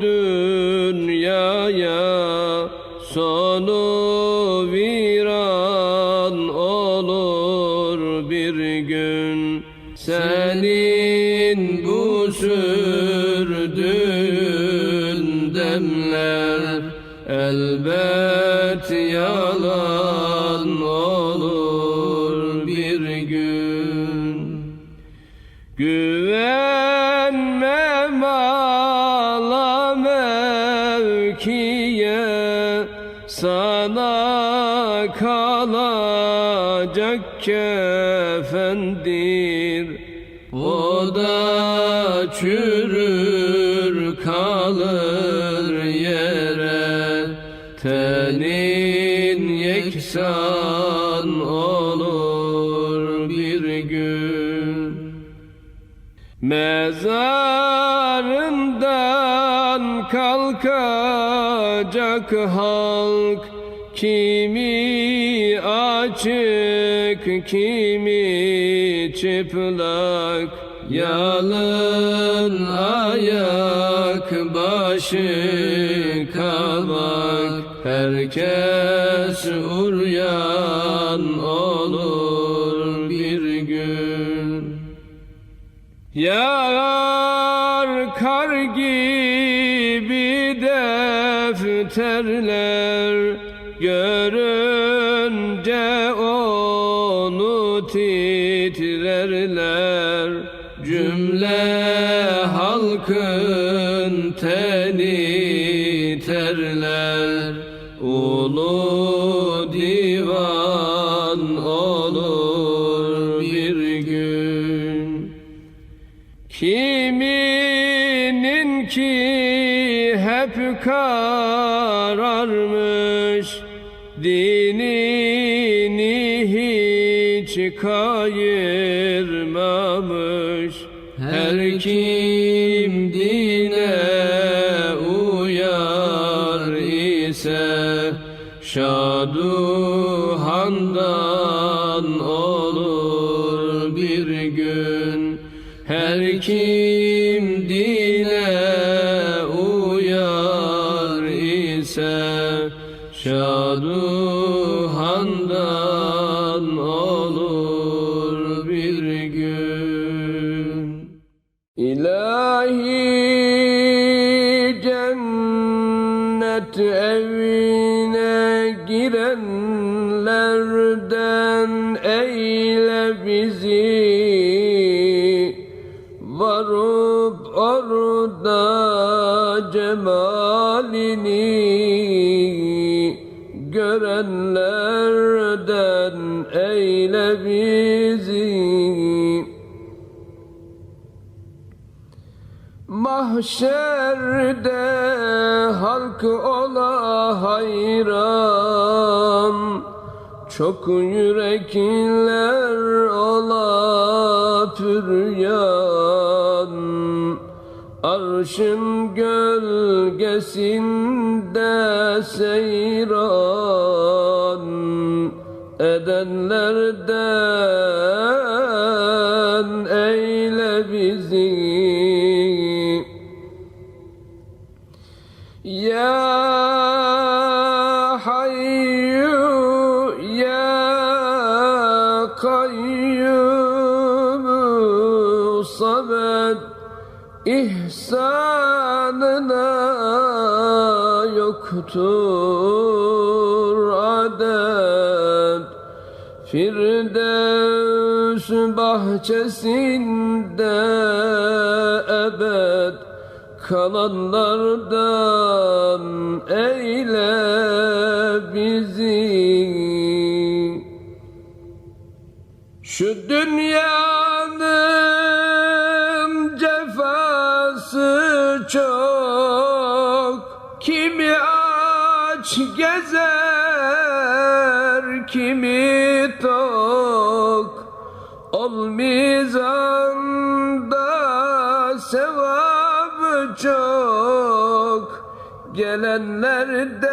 dünyaya sonu viran olur bir gün. Senin bu sürdüğün demler elbet yalan olur bir gün. Güvenme kalacak kefendir. O da çürür kalır yere. Tenin yeksan olur bir gün. Mezarından kalkacak halk Kimi açık, kimi çıplak. Yalın ayak, başı kabak Herkes uryan olur bir gün. Yağar kar gibi defterler Görünce onu titrerler Cümle halkın teni terler. Ulu divan olur bir gün. Kiminin ki hep kararmış Dinini hiç kayırmamış. Her kim dine uyar ise Şaduhandan olur bir gün. Her kim dine şaduhandan olur bir gün. İlahi cennet evine girenlerden eyle bizi Varıp orada cemalini görenlerden eyle bizi. Mahşerde halk ola hayran Çok yürekler ola püryan Arşın gölgesinde seyran Edenlerden eyle bizi. Ya Hayyu Ya Kayyum Samet İhsanına yoktur adet. Firdevs bahçesinde ebed. Kalanlardan eyle bizi. Şu dünyanın aç gezer, kimi tok? Ol mizanda sevabı çok. Gelenlerden